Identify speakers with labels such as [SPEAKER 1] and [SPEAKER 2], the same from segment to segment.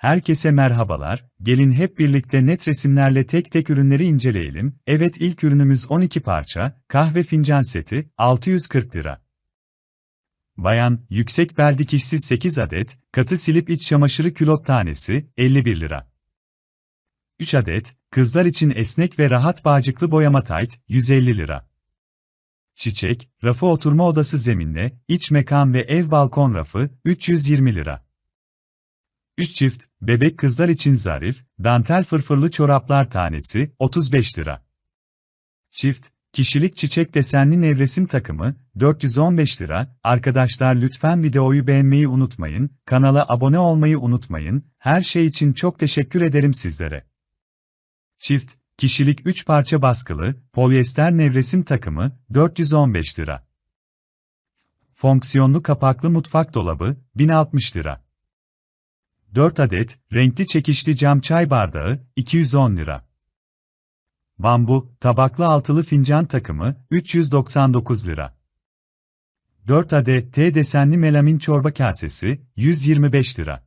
[SPEAKER 1] Herkese merhabalar, gelin hep birlikte net resimlerle tek tek ürünleri inceleyelim. Evet ilk ürünümüz 12 parça, kahve fincan seti, 640 lira. Bayan, yüksek bel dikişsiz 8 adet, katı silip iç çamaşırı külot tanesi, 51 lira. 3 adet, kızlar için esnek ve rahat bağcıklı boyama tayt, 150 lira. Çiçek, rafı oturma odası zeminle, iç mekan ve ev balkon rafı, 320 lira. 3 çift, bebek kızlar için zarif, dantel fırfırlı çoraplar tanesi, 35 lira. Çift, kişilik çiçek desenli nevresim takımı, 415 lira. Arkadaşlar lütfen videoyu beğenmeyi unutmayın, kanala abone olmayı unutmayın, her şey için çok teşekkür ederim sizlere. Çift, kişilik 3 parça baskılı, polyester nevresim takımı, 415 lira. Fonksiyonlu kapaklı mutfak dolabı, 1060 lira. 4 adet, renkli çekişli cam çay bardağı, 210 lira. Bambu, tabaklı altılı fincan takımı, 399 lira. 4 adet T desenli melamin çorba kasesi, 125 lira.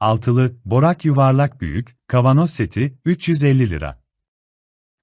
[SPEAKER 1] Altılı, borak yuvarlak büyük, kavanoz seti, 350 lira.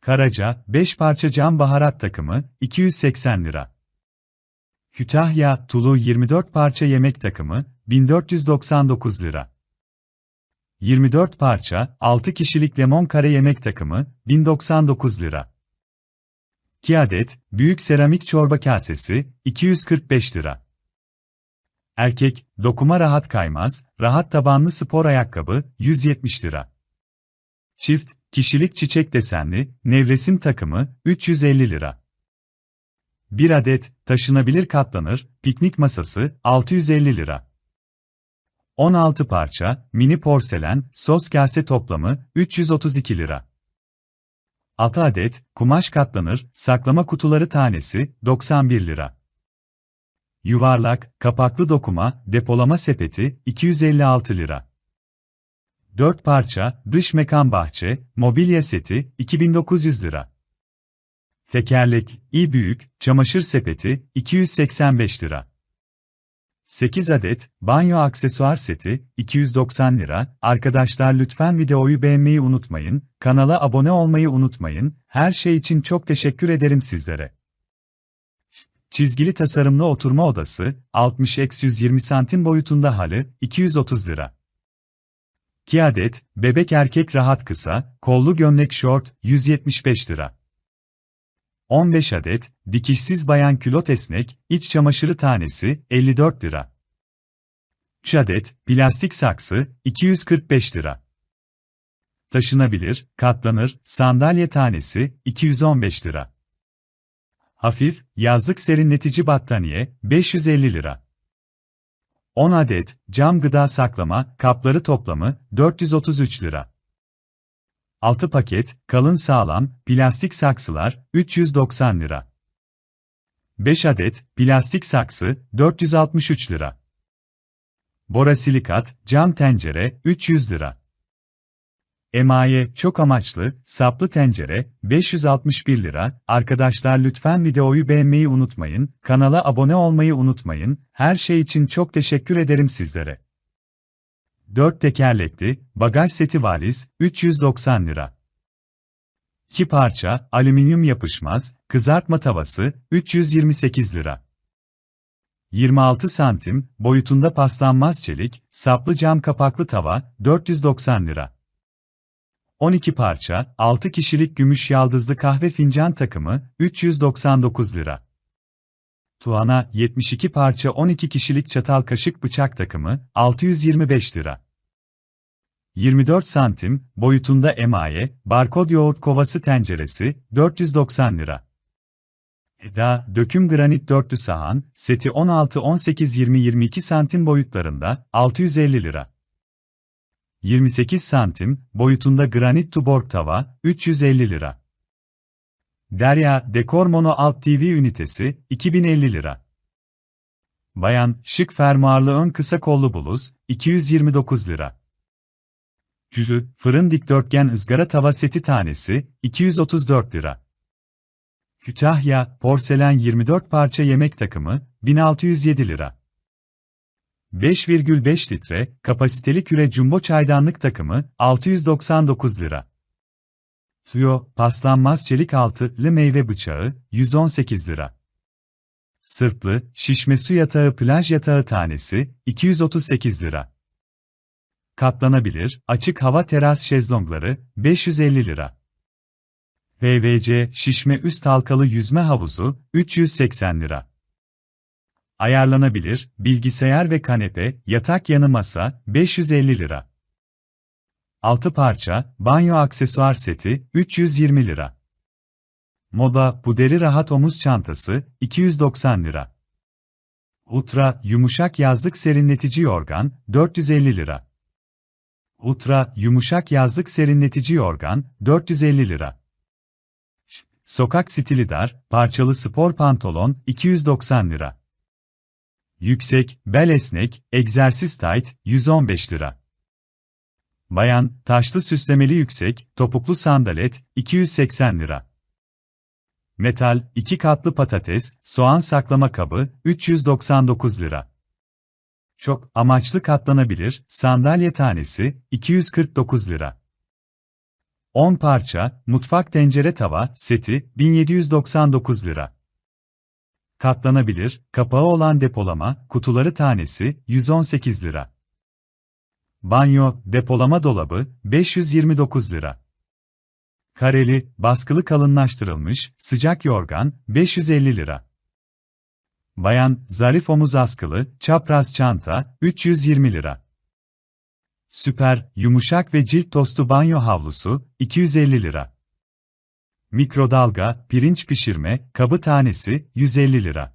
[SPEAKER 1] Karaca, 5 parça cam baharat takımı, 280 lira. Kütahya, Tulu 24 parça yemek takımı, 1499 lira. 24 parça, 6 kişilik lemon kare yemek takımı, 1099 lira. 2 adet, büyük seramik çorba kasesi, 245 lira. Erkek, dokuma rahat kaymaz, rahat tabanlı spor ayakkabı, 170 lira. Çift, kişilik çiçek desenli, nevresim takımı, 350 lira. 1 adet, taşınabilir katlanır, piknik masası, 650 lira. 16 parça, mini porselen, sos kase toplamı, 332 lira. 6 adet, kumaş katlanır, saklama kutuları tanesi, 91 lira. Yuvarlak, kapaklı dokuma, depolama sepeti, 256 lira. 4 parça, dış mekan bahçe, mobilya seti, 2900 lira. Tekerlek, i büyük, çamaşır sepeti, 285 lira. 8 adet, banyo aksesuar seti, 290 lira. Arkadaşlar lütfen videoyu beğenmeyi unutmayın, kanala abone olmayı unutmayın, her şey için çok teşekkür ederim sizlere. Çizgili tasarımlı oturma odası, 60x120 santim boyutunda halı, 230 lira. 2 adet, bebek erkek rahat kısa, kollu gömlek şort, 175 lira. 15 adet, dikişsiz bayan külot esnek, iç çamaşırı tanesi, 54 lira. 3 adet, plastik saksı, 245 lira. Taşınabilir, katlanır, sandalye tanesi, 215 lira. Hafif, yazlık serinletici battaniye, 550 lira. 10 adet, cam gıda saklama, kapları toplamı, 433 lira. 6 paket, kalın sağlam, plastik saksılar, 390 lira. 5 adet, plastik saksı, 463 lira. Borasilikat, cam tencere, 300 lira. Emaye, çok amaçlı, saplı tencere, 561 lira. Arkadaşlar lütfen videoyu beğenmeyi unutmayın, kanala abone olmayı unutmayın, her şey için çok teşekkür ederim sizlere. 4 tekerlekli, bagaj seti valiz, 390 lira. 2 parça, alüminyum yapışmaz, kızartma tavası, 328 lira. 26 santim, boyutunda paslanmaz çelik, saplı cam kapaklı tava, 490 lira. 12 parça, 6 kişilik gümüş yaldızlı kahve fincan takımı, 399 lira. Tuana, 72 parça 12 kişilik çatal kaşık bıçak takımı, 625 lira. 24 santim, boyutunda emaye, barkod yoğurt kovası tenceresi, 490 lira. Eda, döküm granit dörtlü sahan, seti 16, 18, 20, 22 santim boyutlarında, 650 lira. 28 santim, boyutunda granit tuborg tava, 350 lira. Derya, dekor mono alt TV ünitesi, 2050 lira. Bayan, şık fermuarlı ön kısa kollu bluz, 229 lira. Cüzü, fırın dikdörtgen ızgara tava seti tanesi, 234 lira. Kütahya, porselen 24 parça yemek takımı, 1607 lira. 5,5 litre, kapasiteli küre jumbo çaydanlık takımı, 699 lira. Tuyo, paslanmaz çelik altılı meyve bıçağı, 118 lira. Sırtlı, şişme su yatağı plaj yatağı tanesi, 238 lira. Katlanabilir, açık hava teras şezlongları, 550 lira. PVC, şişme üst halkalı yüzme havuzu, 380 lira. Ayarlanabilir, bilgisayar ve kanepe, yatak yanı masa, 550 lira. 6 parça, banyo aksesuar seti, 320 lira. Moda, puderi rahat omuz çantası, 290 lira. Ultra, yumuşak yazlık serinletici yorgan, 450 lira. Ultra, yumuşak yazlık serinletici yorgan, 450 lira. Sokak stili dar, parçalı spor pantolon, 290 lira. Yüksek, bel esnek, egzersiz tight, 115 lira. Bayan, taşlı süslemeli yüksek, topuklu sandalet, 280 lira. Metal, 2 katlı patates, soğan saklama kabı, 399 lira. Çok amaçlı katlanabilir, sandalye tanesi, 249 lira. 10 parça, mutfak tencere tava, seti, 1799 lira. Katlanabilir, kapağı olan depolama, kutuları tanesi, 118 lira. Banyo, depolama dolabı, 529 lira. Kareli, baskılı kalınlaştırılmış, sıcak yorgan, 550 lira. Bayan, zarif omuz askılı, çapraz çanta, 320 lira. Süper, yumuşak ve cilt tostu banyo havlusu, 250 lira. Mikrodalga, pirinç pişirme, kabı tanesi, 150 lira.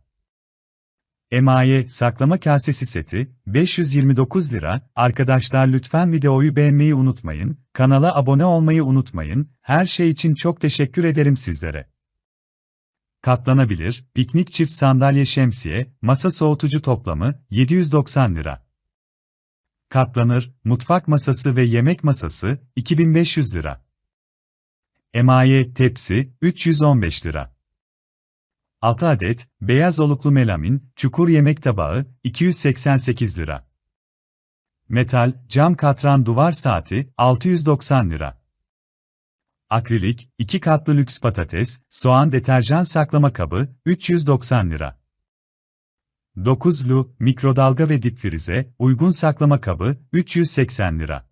[SPEAKER 1] Emaye, saklama kasesi seti, 529 lira. Arkadaşlar lütfen videoyu beğenmeyi unutmayın, kanala abone olmayı unutmayın, her şey için çok teşekkür ederim sizlere. Katlanabilir, piknik çift sandalye şemsiye, masa soğutucu toplamı, 790 lira. Katlanır, mutfak masası ve yemek masası, 2500 lira. Emaye tepsi, 315 lira. 6 adet, beyaz oluklu melamin, çukur yemek tabağı, 288 lira. Metal, cam katran duvar saati, 690 lira. Akrilik, 2 katlı lüks patates, soğan deterjan saklama kabı, 390 lira. 9'lu, mikrodalga ve dipfrize, uygun saklama kabı, 380 lira.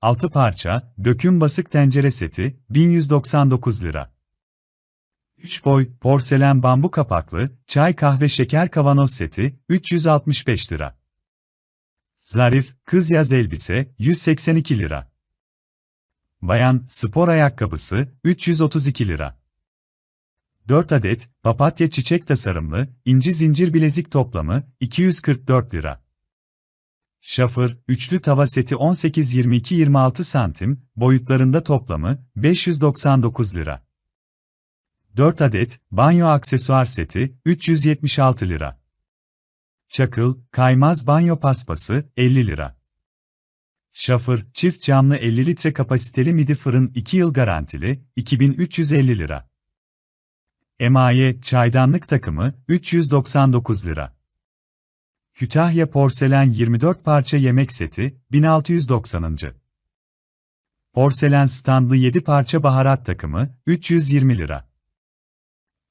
[SPEAKER 1] 6 parça, döküm basık tencere seti, 1199 lira. 3 boy, porselen bambu kapaklı, çay kahve şeker kavanoz seti, 365 lira. Zarif, kız yaz elbise, 182 lira. Bayan, spor ayakkabısı, 332 lira. 4 adet, papatya çiçek tasarımlı, inci zincir bilezik toplamı, 244 lira. Şafır, üçlü tava seti 18-22-26 santim, boyutlarında toplamı, 599 lira. 4 adet, banyo aksesuar seti, 376 lira. Çakıl, kaymaz banyo paspası, 50 lira. Şafır, çift camlı 50 litre kapasiteli midi fırın 2 yıl garantili, 2350 lira. Emaye, çaydanlık takımı, 399 lira. Kütahya porselen 24 parça yemek seti, 1690. Porselen standlı 7 parça baharat takımı, 320 lira.